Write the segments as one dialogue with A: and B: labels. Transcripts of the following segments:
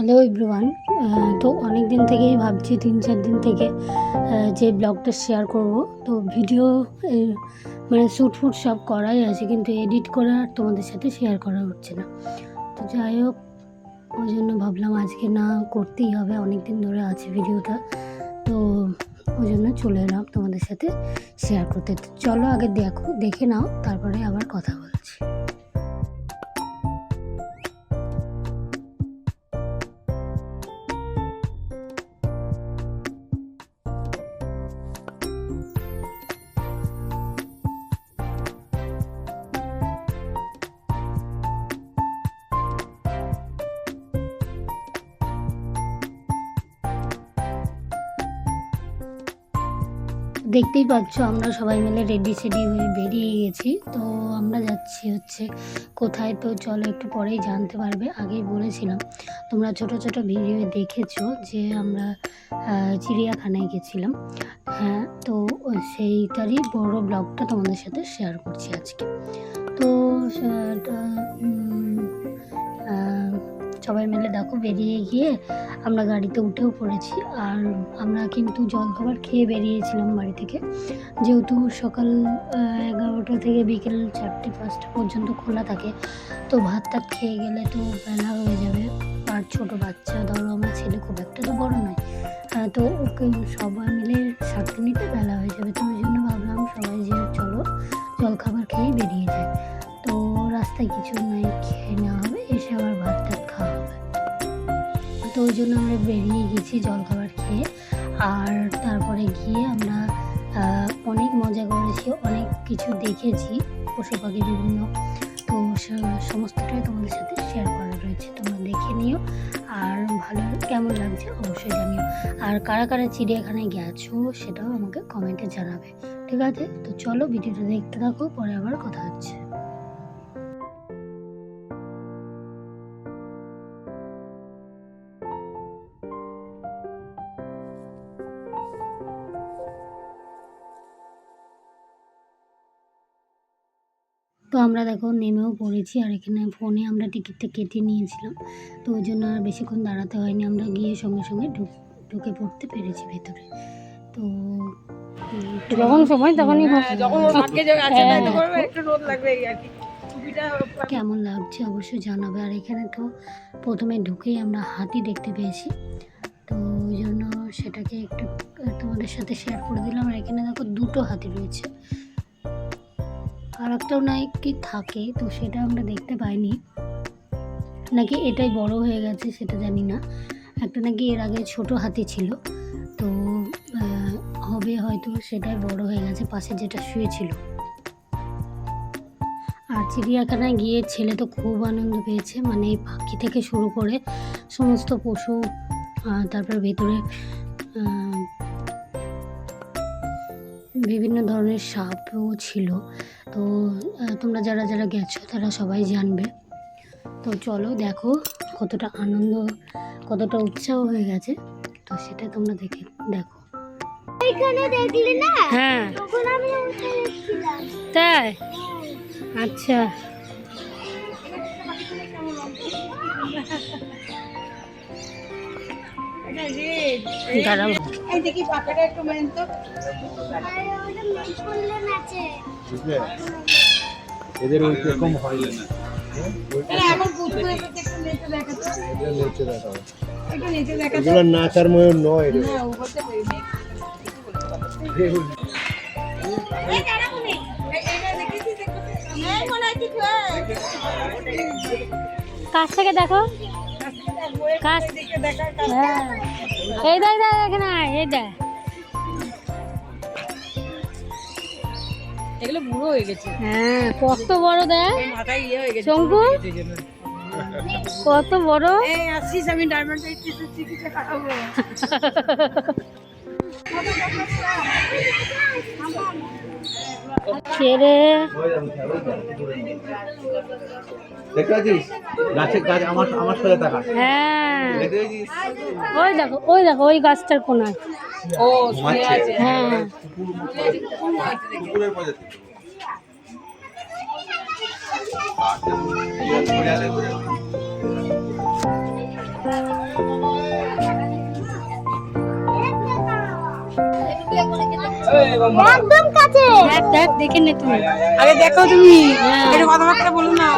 A: Hello everyone তো অনেক দিন থেকেই ভাবছি, তিন চার দিন থেকে যে ব্লগটা শেয়ার করব। তো ভিডিও মানে শ্যুট ফুট সব করাই আছে, কিন্তু এডিট করে আর তোমাদের সাথে শেয়ার করা হচ্ছে না। তো যাই হোক, ওই জন্য ভাবলাম আজকে না করতেই হবে অনেক দিন ধরে আছে ভিডিওটা তো ওই জন্য চলে এলাম তোমাদের সাথে শেয়ার করতে। চলো আগে দেখো, দেখে নাও, তারপরে আবার কথা বলছি। দেখতেই পাচ্ছ, আমরা সবাই মিলে রেডি সেডি হয়ে বেরিয়ে গেছি। তো আমরা যাচ্ছি হচ্ছে কোথায়? তো চলো একটু পরেই জানতে পারবে, আগেই বলেছিলাম। তোমরা ছোট ছোট ভিডিও দেখেছ যে আমরা চিড়িয়াখানায় গেছিলাম। হ্যাঁ তো সেইটারই বড় ব্লগটা তোমাদের সাথে শেয়ার করছি আজকে। তো সবাই মিলে দেখো বেরিয়ে গিয়ে আমরা গাড়িতে উঠেও পড়েছি। আর আমরা কিন্তু জলখাবার খেয়ে বেরিয়েছিলাম বাড়ি থেকে। যেহেতু সকাল এগারোটা থেকে বিকেল চারটে, পাঁচটা পর্যন্ত খোলা থাকে, তো ভাত টাত খেয়ে গেলে তো বেলা হয়ে যাবে। আর ছোট বাচ্চা, ধরো আমার ছেলে খুব একটা তো বড় নয় তো ওকে সবাই মিলে সারতে নিতে জলখাবার খেয়ে, আর তারপরে গিয়ে আমরা অনেক মজা করেছি, অনেক কিছু দেখেছি, পশু পাখি বিভিন্ন। তো সমস্তটাই তোমাদের সাথে শেয়ার করা রয়েছে, তোমরা দেখে নিও। আর ভালো, কেমন লাগছে অবশ্যই জানিও। আর কারা কারা চিড়িয়াখানায় গেছো, সেটাও আমাকে কমেন্টে জানাবে। ঠিক আছে? তো চলো, ভিডিওটা দেখতে থাকো, পরে আবার কথা হচ্ছে। তো আমরা দেখো নেমেও পড়েছি আর এখানে ফোনে আমরা টিকিটটা কেটে নিয়েছিলাম। তো ওই জন্য আর বেশিক্ষণ দাঁড়াতে হয়নি আমরা গিয়ে সঙ্গে সঙ্গে ঢুক ঢুকে পড়তে পেরেছি ভেতরে। তো যখন সময় তখনই
B: হ্যাঁ,
A: হ্যাঁ। কেমন লাগছে অবশ্যই জানাবে। আর এখানে তো প্রথমে ঢুকেই আমরা হাতি দেখতে পেয়েছি। তো ওই জন্য সেটাকে একটু তোমাদের সাথে শেয়ার করে দিলাম। আর এখানে দেখো দুটো হাতি রয়েছে। আর একটাও কি থাকে, তো সেটা আমরা দেখতে পাইনি। নাকি এটাই বড় হয়ে গেছে সেটা জানি না। একটা নাকি এর আগে ছোট হাতি ছিল, তো হবে হয়তো সেটাই বড় হয়ে গেছে, পাশে যেটা শুয়েছিল। আর চিড়িয়াখানায় গিয়ে ছেলে তো খুব আনন্দ পেয়েছে মানে এই পাখি থেকে শুরু করে সমস্ত পশু তারপর ভেতরে বিভিন্ন ধরনের সাপও ছিল। তো তোমরা যারা যারা গেছো তারা সবাই জানবে। তো চলো দেখো কতটা আনন্দ কতটা উৎসাহ হয়ে গেছে। তো সেটা তোমরা দেখে দেখো।
C: দেখলি না?
A: হ্যাঁ। তাই? আচ্ছা।
B: red, red।
A: দাঁড়াও।
B: এই দেখি পাখাটা একটু মেন তো।
D: এদের ওই রকম হয় না। এগুলো নাচার ময়ূর নয়
B: কিছু,
A: থেকে দেখো।
B: কাজ।
A: এই দেখ দেখ এখানে আয়, এই দেখ।
B: এগুলো বুড়ো হয়ে গেছে।
A: হ্যাঁ কত বড় দেখ।
B: মাথায় ইয়ে হয়ে গেছে।
A: শঙ্কু কত বড়।
B: এই আমি ডায়মন্ড চিকিৎসা
A: ছেড়ে। হ্যাঁ। ওই দেখো ওই দেখো ওই গাছটার হ্যাঁ।
C: একদম কাছে।
A: দেখ দেখে নে তুমি।
B: আগে দেখো তুমি। হ্যাঁ। একটু কথাবার্তা বলো না।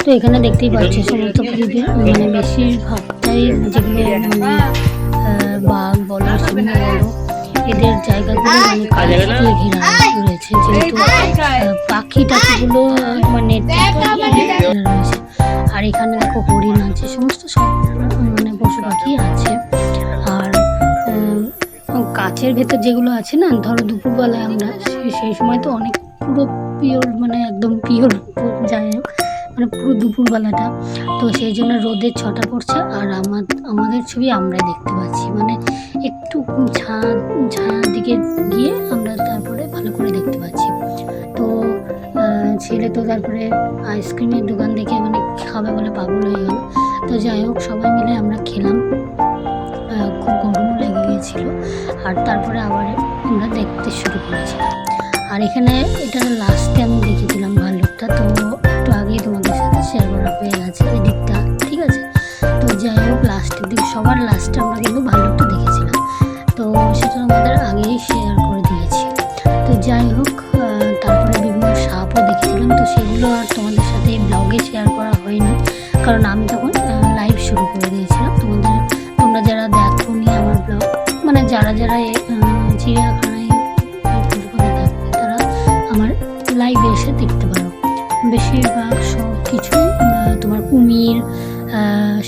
A: তো এখানে দেখতেই পাচ্ছি সমস্ত পৃথিবীর মানে বেশিরভাগটাই যেগুলো মানে আহ, বাঘ বলো সিংহ বলো এদের জায়গাগুলো মানে কাজ দিয়ে ঘেরা রয়েছে যেহেতু পাখি টাখিগুলো মানে রয়েছে। আর এখানে দেখো হরিণ আছে সমস্ত সব মানে পশু পাখি আছে। আর কাচের ভেতর যেগুলো আছে না ধরো দুপুরবেলায় আমরা সেই সময় তো অনেক পুরো পিওর মানে একদম পিওর যাই হোক মানে পুরো দুপুরবেলাটা। তো সেই জন্য রোদের ছটা পড়ছে আর আমার, আমাদের ছবি আমরাই দেখতে পাচ্ছি। মানে একটু ছায়া ছায়ার দিকে গিয়ে আমরা তারপরে ভালো করে দেখতে পাচ্ছি। তো ছেলে তো তারপরে আইসক্রিমের দোকান দেখে মানে খাবে বলে পাগল হয়ে গেল। তো যাই হোক, সবাই মিলে আমরা খেলাম। খুব গরমও লেগে গিয়েছিল আর তারপরে আবার আমরা দেখতে শুরু করেছিলাম। আর এখানে এটা লাস্টে আমি দেখেছিলাম ভাল্লুকটা। তো তো সেগুলো আর তোমাদের সাথে ব্লগে শেয়ার করা হয়নি। কারণ আমি তখন লাইভ শুরু করে দিয়েছিলাম। তোমাদের, তোমরা যারা দেখো নি আমার ব্লগ মানে যারা যারা চিড়িয়াখানায় এই তারা আমার লাইভে এসে দেখতে পারো। বেশিরভাগ সব কিছুই তোমার কুমির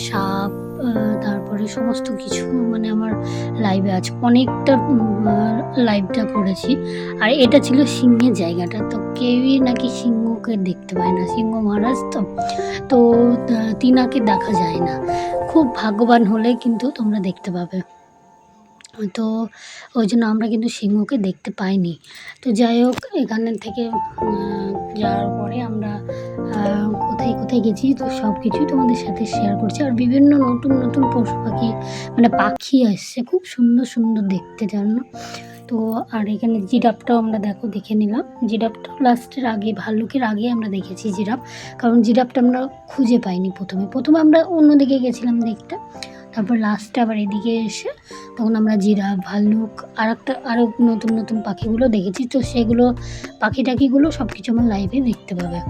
A: সাপ তারপরে সমস্ত কিছু মানে আমার লাইভে আছে অনেকটা লাইভটা করেছি। আর এটা ছিল সিংহের জায়গাটা, তো কেউই নাকি সিংহকে দেখতে পায় না, সিংহ মহারাজ তো। তো তিনাকে দেখা যায় না। খুব ভাগ্যবান হলে কিন্তু তোমরা দেখতে পাবে। তো, ওই জন্য আমরা কিন্তু সিংহকে দেখতে পাইনি। তো যাই হোক, এখানে থেকে যাওয়ার পরে আমরা কোথায় গেছি তো সব কিছুই তোমাদের সাথে শেয়ার করছি। আর বিভিন্ন নতুন নতুন পশু পাখি মানে পাখি আসছে খুব সুন্দর সুন্দর দেখতে, জানো? তো আর এখানে জিরাফটাও আমরা দেখো, দেখে নিলাম। জিরাফটাও লাস্টের আগে, ভাল্লুকের আগে আমরা দেখেছি জিরাফ। কারণ জিরাফটা আমরা খুঁজে পাইনি প্রথমে। প্রথমে আমরা অন্যদিকে গেছিলাম দেখতে। তারপর লাস্টে আবার এদিকে এসে তখন আমরা জিরাফ, ভাল্লুক আর একটা আরও নতুন নতুন পাখিগুলো দেখেছি। তো সেগুলো পাখি টাখিগুলো সব কিছু আমার লাইভে দেখতে পাবে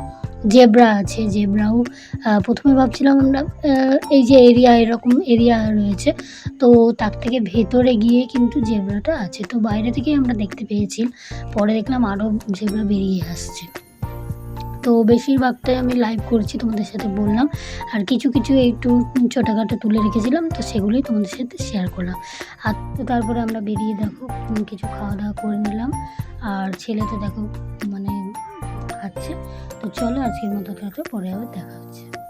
A: জেব্রা আছে, জেব্রাও প্রথমে ভাবছিলাম আমরা এই যে এরিয়া এরকম এরিয়া রয়েছে, তো তার থেকে ভেতরে গিয়ে কিন্তু জেব্রাটা আছে। তো বাইরে থেকে আমরা দেখতে পেয়েছি, পরে দেখলাম আরও জেব্রা বেরিয়ে আসছে। তো বেশিরভাগটাই আমি লাইভ করছি তোমাদের সাথে বললাম, আর কিছু কিছু একটু ছোটোখাটো তুলে রেখেছিলাম, তো সেগুলোই তোমাদের সাথে শেয়ার করলাম। আর তো তারপরে আমরা বেরিয়ে দেখো কিছু খাওয়া দাওয়া করে নিলাম, আর ছেলে তো দেখো মানে তো চলো আজকের মতো কাউকে পরে আবার দেখা হচ্ছে।